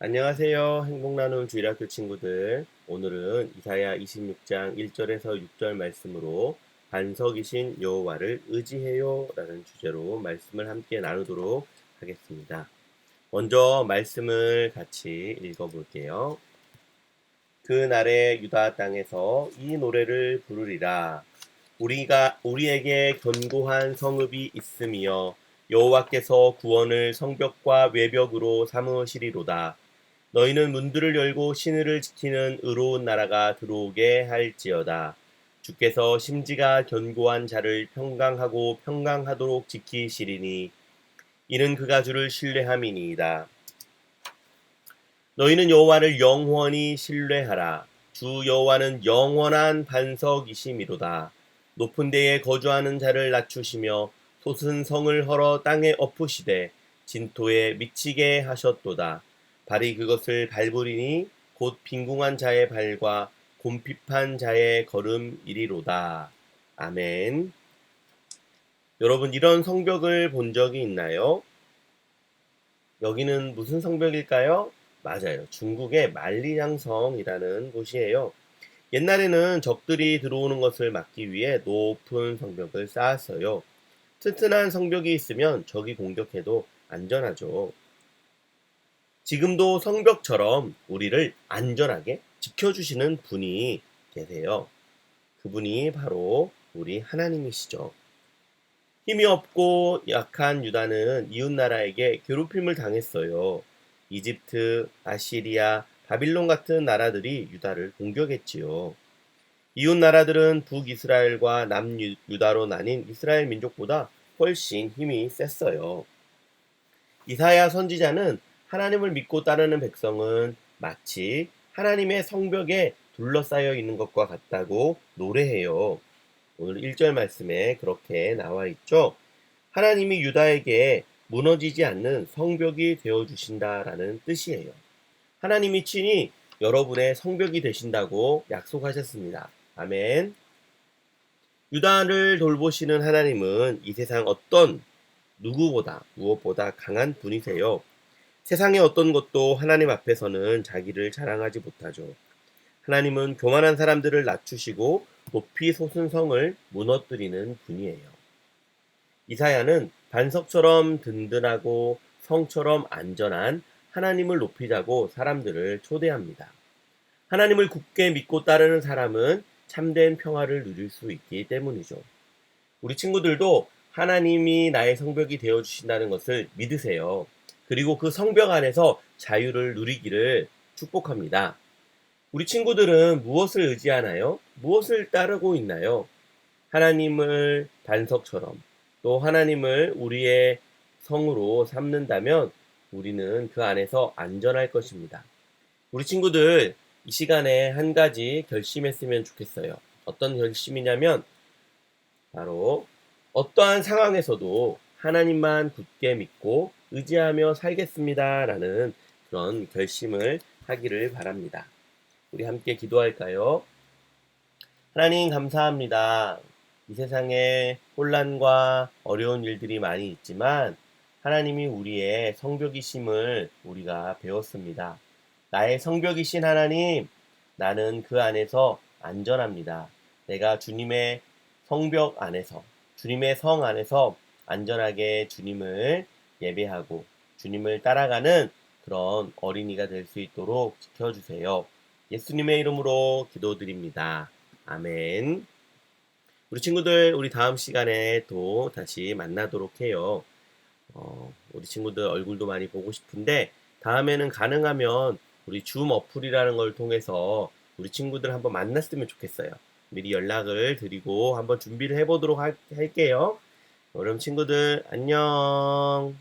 안녕하세요. 행복 나눔 주일학교 친구들. 오늘은 이사야 26장 1절에서 6절 말씀으로 반석이신 여호와를 의지해요 라는 주제로 말씀을 함께 나누도록 하겠습니다. 먼저 말씀을 같이 읽어 볼게요. 그 날에 유다 땅에서 이 노래를 부르리라. 우리가 우리에게 견고한 성읍이 있음이여 여호와께서 구원을 성벽과 외벽으로 삼으시리로다. 너희는 문들을 열고 신을을 지키는 의로운 나라가 들어오게 할지어다. 주께서 심지가 견고한 자를 평강하고 평강하도록 지키시리니 이는 그가 주를 신뢰함이니이다. 너희는 여호와를 영원히 신뢰하라. 주 여호와는 영원한 반석이심이로다. 높은 데에 거주하는 자를 낮추시며 솟은 성을 헐어 땅에 엎으시되 진토에 미치게 하셨도다. 발이 그것을 밟으리니 곧 빈궁한 자의 발과 곰핍한 자의 걸음이리로다. 아멘. 여러분 이런 성벽을 본 적이 있나요? 여기는 무슨 성벽일까요? 맞아요. 중국의 만리장성이라는 곳이에요. 옛날에는 적들이 들어오는 것을 막기 위해 높은 성벽을 쌓았어요. 튼튼한 성벽이 있으면 적이 공격해도 안전하죠. 지금도 성벽처럼 우리를 안전하게 지켜주시는 분이 계세요. 그분이 바로 우리 하나님이시죠. 힘이 없고 약한 유다는 이웃 나라에게 괴롭힘을 당했어요. 이집트, 아시리아, 바빌론 같은 나라들이 유다를 공격했지요. 이웃 나라들은 북이스라엘과 남유다로 나뉜 이스라엘 민족보다 훨씬 힘이 셌어요. 이사야 선지자는 하나님을 믿고 따르는 백성은 마치 하나님의 성벽에 둘러싸여 있는 것과 같다고 노래해요. 오늘 1절 말씀에 그렇게 나와 있죠. 하나님이 유다에게 무너지지 않는 성벽이 되어 주신다라는 뜻이에요. 하나님이 친히 여러분의 성벽이 되신다고 약속하셨습니다. 아멘. 유다를 돌보시는 하나님은 이 세상 어떤 누구보다 무엇보다 강한 분이세요. 세상의 어떤 것도 하나님 앞에서는 자기를 자랑하지 못하죠. 하나님은 교만한 사람들을 낮추시고 높이 솟은 성을 무너뜨리는 분이에요. 이사야는 반석처럼 든든하고 성처럼 안전한 하나님을 높이자고 사람들을 초대합니다. 하나님을 굳게 믿고 따르는 사람은 참된 평화를 누릴 수 있기 때문이죠. 우리 친구들도 하나님이 나의 성벽이 되어 주신다는 것을 믿으세요. 그리고 그 성벽 안에서 자유를 누리기를 축복합니다. 우리 친구들은 무엇을 의지하나요? 무엇을 따르고 있나요? 하나님을 반석처럼 또 하나님을 우리의 성으로 삼는다면 우리는 그 안에서 안전할 것입니다. 우리 친구들 이 시간에 한 가지 결심했으면 좋겠어요. 어떤 결심이냐면 바로 어떠한 상황에서도 하나님만 굳게 믿고 의지하며 살겠습니다. 라는 그런 결심을 하기를 바랍니다. 우리 함께 기도할까요? 하나님 감사합니다. 이 세상에 혼란과 어려운 일들이 많이 있지만 하나님이 우리의 성벽이심을 우리가 배웠습니다. 나의 성벽이신 하나님, 나는 그 안에서 안전합니다. 내가 주님의 성벽 안에서, 주님의 성 안에서 안전하게 주님을 예배하고 주님을 따라가는 그런 어린이가 될 수 있도록 지켜주세요. 예수님의 이름으로 기도드립니다. 아멘. 우리 친구들, 우리 다음 시간에 또 다시 만나도록 해요. 어, 우리 친구들 얼굴도 많이 보고 싶은데, 다음에는 가능하면 우리 줌 어플이라는 걸 통해서 우리 친구들 한번 만났으면 좋겠어요. 미리 연락을 드리고 한번 준비를 해보도록 할, 할게요. 그럼 친구들, 안녕.